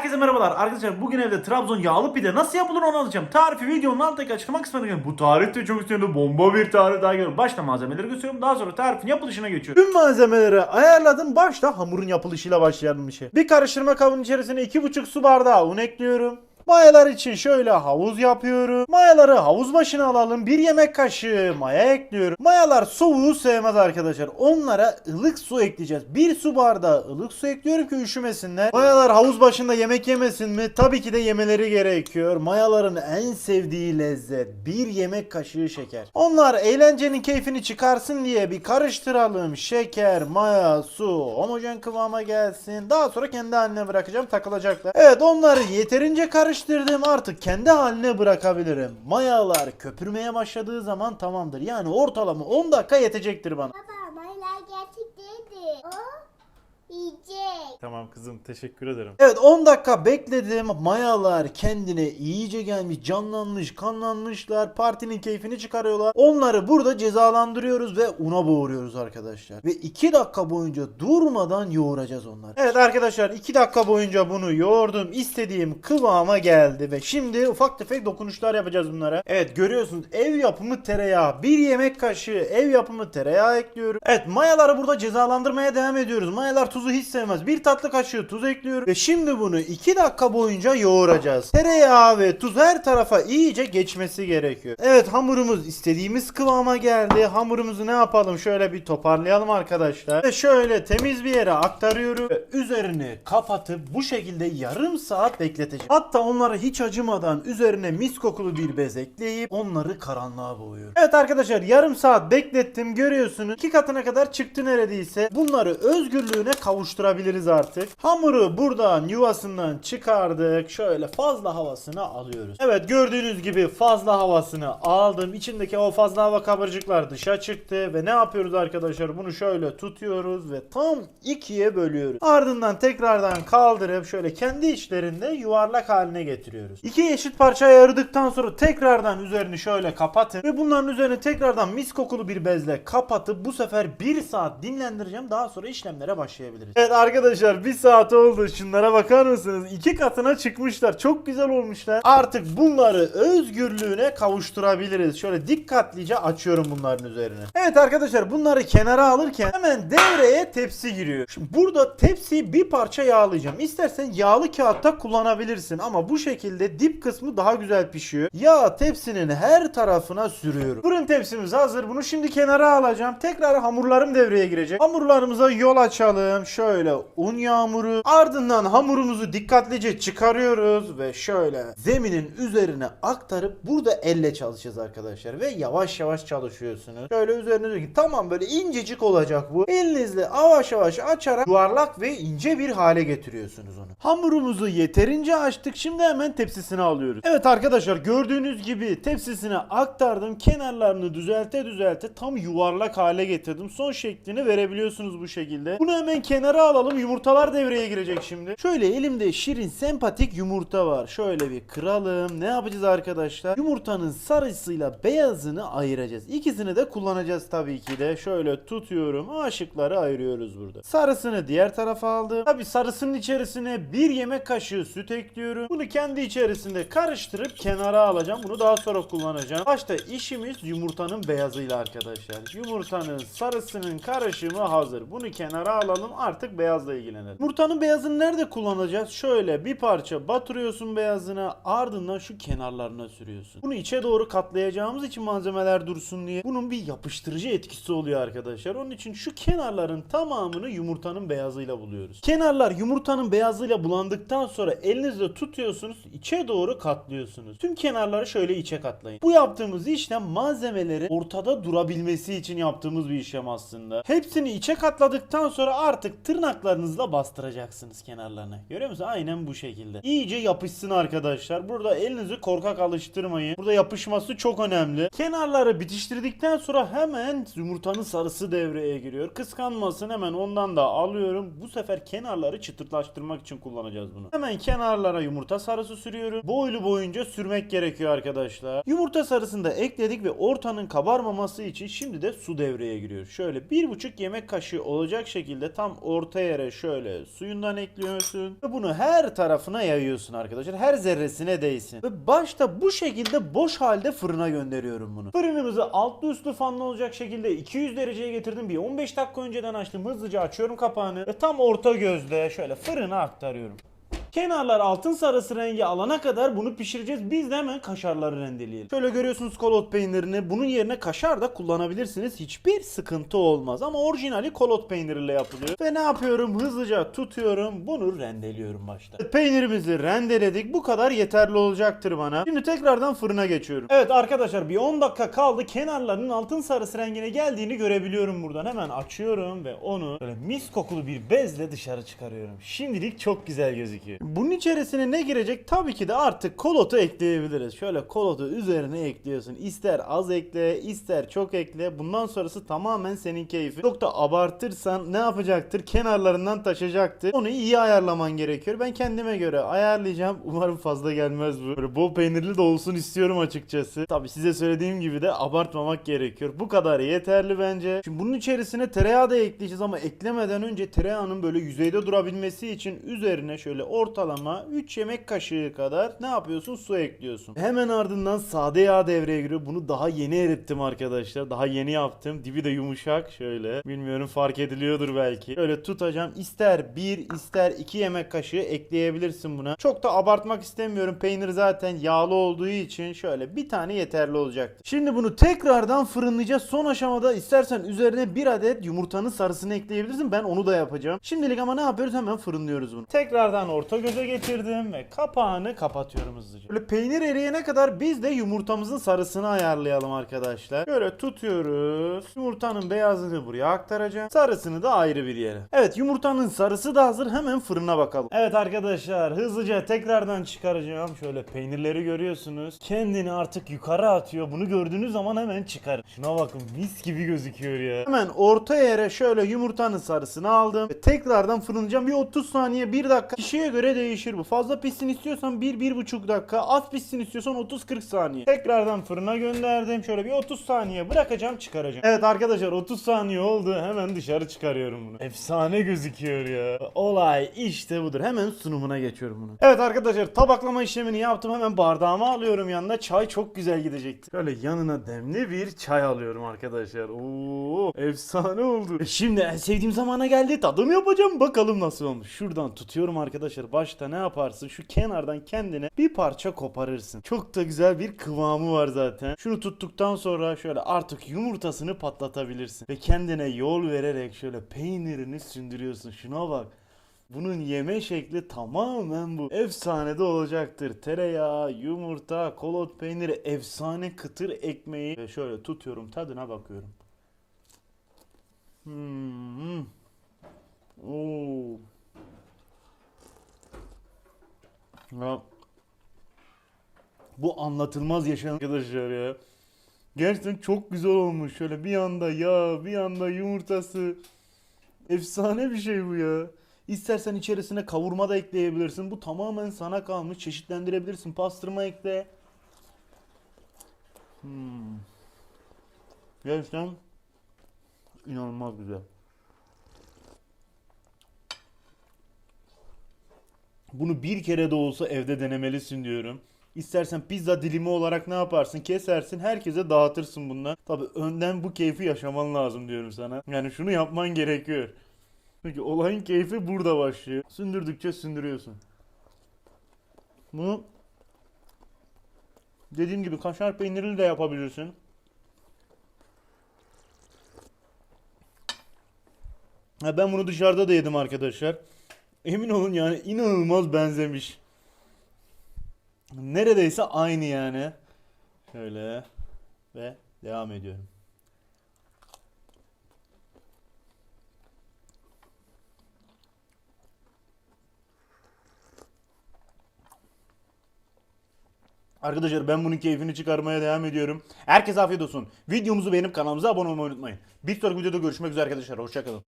Herkese merhabalar arkadaşlar bugün evde Trabzon yağlı pide nasıl yapılır onu anlatacağım. Tarifi videonun alttaki açıklama kısmına göre bu tarif de çok istiyorum bomba bir tarif daha geliyor. Başta malzemeleri gösteriyorum daha sonra tarifin yapılışına geçiyorum. Tüm malzemeleri ayarladım. Başta hamurun yapılışıyla başlayalım işe. Bir karıştırma kabının içerisine 2,5 su bardağı un ekliyorum. Mayalar için şöyle havuz yapıyorum. Mayaları havuz başına alalım. Bir yemek kaşığı maya ekliyorum. Mayalar soğuğu sevmez arkadaşlar. Onlara ılık su ekleyeceğiz. Bir su bardağı ılık su ekliyorum ki üşümesinler. Mayalar havuz başında yemek yemesin mi? Tabii ki de yemeleri gerekiyor. Mayaların en sevdiği lezzet. Bir yemek kaşığı şeker. Onlar eğlencenin keyfini çıkarsın diye bir karıştıralım. Şeker, maya, su homojen kıvama gelsin. Daha sonra kendi haline bırakacağım takılacaklar. Evet onları yeterince karıştırdım. Artık kendi haline bırakabilirim. Mayalar köpürmeye başladığı zaman tamamdır. Yani ortalama 10 dakika yetecektir bana. Yiyecek. Tamam kızım teşekkür ederim. Evet 10 dakika bekledim. Mayalar kendine iyice gelmiş, canlanmış, kanlanmışlar. Partinin keyfini çıkarıyorlar. Onları burada cezalandırıyoruz ve una boğuruyoruz arkadaşlar. Ve 2 dakika boyunca durmadan yoğuracağız onları. Evet arkadaşlar 2 dakika boyunca bunu yoğurdum. İstediğim kıvama geldi ve şimdi ufak tefek dokunuşlar yapacağız bunlara. Evet görüyorsunuz ev yapımı tereyağı. Bir yemek kaşığı ev yapımı tereyağı ekliyorum. Evet mayaları burada cezalandırmaya devam ediyoruz. Mayalar tuzu hiç sevmez. Bir tatlı kaşığı tuz ekliyorum. Ve şimdi bunu 2 dakika boyunca yoğuracağız. Tereyağı ve tuz her tarafa iyice geçmesi gerekiyor. Evet hamurumuz istediğimiz kıvama geldi. Hamurumuzu ne yapalım? Şöyle bir toparlayalım arkadaşlar. Ve şöyle temiz bir yere aktarıyorum. Ve üzerini kapatıp bu şekilde yarım saat bekleteceğim. Hatta onlara hiç acımadan üzerine mis kokulu bir bez ekleyip onları karanlığa boğuyorum. Evet arkadaşlar yarım saat beklettim görüyorsunuz. İki katına kadar çıktı neredeyse. Bunları özgürlüğüne kavuşturabiliriz artık. Hamuru buradan yuvasından çıkardık. Şöyle fazla havasını alıyoruz. Evet gördüğünüz gibi fazla havasını aldım. İçindeki o fazla hava kabarcıklar dışa çıktı ve ne yapıyoruz arkadaşlar? Bunu şöyle tutuyoruz ve tam ikiye bölüyoruz. Ardından tekrardan kaldırıp şöyle kendi içlerinde yuvarlak haline getiriyoruz. İki eşit parçaya ayırdıktan sonra tekrardan üzerini şöyle kapatın ve bunların üzerine tekrardan mis kokulu bir bezle kapatıp bu sefer bir saat dinlendireceğim. Daha sonra işlemlere başlayabiliriz. Evet arkadaşlar bir saat oldu. Şunlara bakar mısınız? İki katına çıkmışlar. Çok güzel olmuşlar. Artık bunları özgürlüğüne kavuşturabiliriz. Şöyle dikkatlice açıyorum bunların üzerine. Evet arkadaşlar bunları kenara alırken hemen devreye tepsi giriyor. Şimdi burada tepsiyi bir parça yağlayacağım. İstersen yağlı kağıtta kullanabilirsin ama bu şekilde dip kısmı daha güzel pişiyor. Yağ tepsinin her tarafına sürüyorum. Fırın tepsimiz hazır. Bunu şimdi kenara alacağım. Tekrar hamurlarım devreye girecek. Hamurlarımıza yol açalım. Şöyle un yağmuru. Ardından hamurumuzu dikkatlice çıkarıyoruz ve şöyle zeminin üzerine aktarıp burada elle çalışacağız arkadaşlar ve yavaş yavaş çalışıyorsunuz. Şöyle üzerine tamam böyle incecik olacak bu. Elinizle yavaş yavaş açarak yuvarlak ve ince bir hale getiriyorsunuz onu. Hamurumuzu yeterince açtık. Şimdi hemen tepsisine alıyoruz. Evet arkadaşlar gördüğünüz gibi tepsisine aktardım. Kenarlarını düzelte düzelte tam yuvarlak hale getirdim. Son şeklini verebiliyorsunuz bu şekilde. Bunu hemen kenara alalım. Yumurtalar devreye girecek şimdi. Şöyle elimde şirin sempatik yumurta var. Şöyle bir kıralım. Ne yapacağız arkadaşlar? Yumurtanın sarısıyla beyazını ayıracağız. İkisini de kullanacağız tabii ki de. Şöyle tutuyorum. Aşıkları ayırıyoruz burada. Sarısını diğer tarafa aldım. Tabii sarısının içerisine bir yemek kaşığı süt ekliyorum. Bunu kendi içerisinde karıştırıp kenara alacağım. Bunu daha sonra kullanacağım. Başta işimiz yumurtanın beyazıyla arkadaşlar. Yumurtanın sarısının karışımı hazır. Bunu kenara alalım. Artık beyazla ilgilenelim. Yumurtanın beyazını nerede kullanacağız? Şöyle bir parça batırıyorsun beyazına. Ardından şu kenarlarına sürüyorsun. Bunu içe doğru katlayacağımız için malzemeler dursun diye. Bunun bir yapıştırıcı etkisi oluyor arkadaşlar. Onun için şu kenarların tamamını yumurtanın beyazıyla buluyoruz. Kenarlar yumurtanın beyazıyla bulandıktan sonra elinizle tutuyorsunuz. içe doğru katlıyorsunuz. Tüm kenarları şöyle içe katlayın. Bu yaptığımız işlem malzemeleri ortada durabilmesi için yaptığımız bir işlem aslında. Hepsini içe katladıktan sonra artık tırnaklarınızla bastıracaksınız kenarlarına. Görüyor musunuz? Aynen bu şekilde. İyice yapışsın arkadaşlar. Burada elinizi korkak alıştırmayın. Burada yapışması çok önemli. Kenarları bitiştirdikten sonra hemen yumurtanın sarısı devreye giriyor. Kıskanmasın hemen ondan da alıyorum. Bu sefer kenarları çıtırtlaştırmak için kullanacağız bunu. Hemen kenarlara yumurta sarısı sürüyorum. Boylu boyunca sürmek gerekiyor arkadaşlar. Yumurta sarısını da ekledik ve ortanın kabarmaması için şimdi de su devreye giriyor. Şöyle bir buçuk yemek kaşığı olacak şekilde tam orta yere şöyle suyundan ekliyorsun. Ve bunu her tarafına yayıyorsun arkadaşlar. Her zerresine değsin. Ve başta bu şekilde boş halde fırına gönderiyorum bunu. Fırınımızı altlı üstlü fanlı olacak şekilde 200 dereceye getirdim. Bir 15 dakika önceden açtım. Hızlıca açıyorum kapağını. Ve tam orta gözde şöyle fırına aktarıyorum. Kenarlar altın sarısı rengi alana kadar bunu pişireceğiz. Biz de hemen kaşarları rendeleyelim. Şöyle görüyorsunuz kolot peynirini. Bunun yerine kaşar da kullanabilirsiniz. Hiçbir sıkıntı olmaz. Ama orijinali kolot peyniriyle yapılıyor. Ve ne yapıyorum? Hızlıca tutuyorum. Bunu rendeliyorum başta. Peynirimizi rendeledik. Bu kadar yeterli olacaktır bana. Şimdi tekrardan fırına geçiyorum. Evet arkadaşlar bir 10 dakika kaldı. Kenarlarının altın sarısı rengine geldiğini görebiliyorum buradan. Hemen açıyorum ve onu böyle mis kokulu bir bezle dışarı çıkarıyorum. Şimdilik çok güzel gözüküyor. Bunun içerisine ne girecek? Tabii ki de artık kolotu ekleyebiliriz. Şöyle kolotu üzerine ekliyorsun. İster az ekle, ister çok ekle. Bundan sonrası tamamen senin keyfin. Çok da abartırsan ne yapacaktır? Kenarlarından taşacaktır. Onu iyi ayarlaman gerekiyor. Ben kendime göre ayarlayacağım. Umarım fazla gelmez bu. Böyle bol peynirli de olsun istiyorum açıkçası. Tabii size söylediğim gibi de abartmamak gerekiyor. Bu kadar yeterli bence. Şimdi bunun içerisine tereyağı da ekleyeceğiz ama eklemeden önce tereyağının böyle yüzeyde durabilmesi için üzerine şöyle ortalama 3 yemek kaşığı kadar ne yapıyorsun? Su ekliyorsun. Hemen ardından sade yağ devreye giriyor. Bunu daha yeni erittim arkadaşlar. Daha yeni yaptım. Dibi de yumuşak şöyle. Bilmiyorum fark ediliyordur belki. Şöyle tutacağım. İster 1 ister 2 yemek kaşığı ekleyebilirsin buna. Çok da abartmak istemiyorum. Peynir zaten yağlı olduğu için şöyle bir tane yeterli olacaktır. Şimdi bunu tekrardan fırınlayacağız. Son aşamada istersen üzerine bir adet yumurtanın sarısını ekleyebilirsin. Ben onu da yapacağım. Şimdilik ama ne yapıyoruz? Hemen fırınlıyoruz bunu. Tekrardan orta göze getirdim ve kapağını kapatıyorum hızlıca. Böyle peynir eriyene kadar biz de yumurtamızın sarısını ayarlayalım arkadaşlar. Şöyle tutuyoruz. Yumurtanın beyazını buraya aktaracağım. Sarısını da ayrı bir yere. Evet yumurtanın sarısı da hazır. Hemen fırına bakalım. Evet arkadaşlar hızlıca tekrardan çıkaracağım. Şöyle peynirleri görüyorsunuz. Kendini artık yukarı atıyor. Bunu gördüğünüz zaman hemen çıkar. Şuna bakın mis gibi gözüküyor ya. Hemen orta yere şöyle yumurtanın sarısını aldım. Ve tekrardan fırınlayacağım. Bir 30 saniye 1 dakika. Kişiye göre değişir bu. Fazla pişsin istiyorsan 1-1,5 dakika. Az pişsin istiyorsan 30-40 saniye. Tekrardan fırına gönderdim. Şöyle bir 30 saniye bırakacağım çıkaracağım. Evet arkadaşlar 30 saniye oldu. Hemen dışarı çıkarıyorum bunu. Efsane gözüküyor ya. Olay işte budur. Hemen sunumuna geçiyorum bunu. Evet arkadaşlar tabaklama işlemini yaptım. Hemen bardağıma alıyorum yanına. Çay çok güzel gidecekti. Şöyle yanına demli bir çay alıyorum arkadaşlar. Oo, efsane oldu. E şimdi en sevdiğim zamana geldi. Tadım yapacağım. Bakalım nasıl olmuş. Şuradan tutuyorum arkadaşlar. Başta ne yaparsın? Şu kenardan kendine bir parça koparırsın. Çok da güzel bir kıvamı var zaten. Şunu tuttuktan sonra şöyle artık yumurtasını patlatabilirsin. Ve kendine yol vererek şöyle peynirini sündürüyorsun. Şuna bak. Bunun yeme şekli tamamen bu. Efsane de olacaktır. Tereyağı, yumurta, kolot peyniri, efsane kıtır ekmeği. Ve şöyle tutuyorum tadına bakıyorum. Hmm. Oo. Ya. Bu anlatılmaz yaşanan arkadaşlar ya. Gerçekten çok güzel olmuş. Şöyle bir yanda yağ, bir yanda yumurtası. Efsane bir şey bu ya. İstersen içerisine kavurma da ekleyebilirsin. Bu tamamen sana kalmış. Çeşitlendirebilirsin. Pastırma ekle. Hmm. Gerçekten inanılmaz güzel. Bunu bir kere de olsa evde denemelisin diyorum. İstersen pizza dilimi olarak ne yaparsın? Kesersin, herkese dağıtırsın bundan. Tabi önden bu keyfi yaşaman lazım diyorum sana. Yani şunu yapman gerekiyor. Çünkü olayın keyfi burada başlıyor. Sündürdükçe sündürüyorsun. Bunu dediğim gibi kaşar peyniriyle de yapabilirsin. Ben bunu dışarıda da yedim arkadaşlar. Emin olun yani inanılmaz benzemiş. Neredeyse aynı yani. Şöyle ve devam ediyorum. Arkadaşlar ben bunun keyfini çıkarmaya devam ediyorum. Herkese afiyet olsun. Videomuzu beğenip kanalımıza abone olmayı unutmayın. Bir sonraki videoda görüşmek üzere arkadaşlar. Hoşçakalın.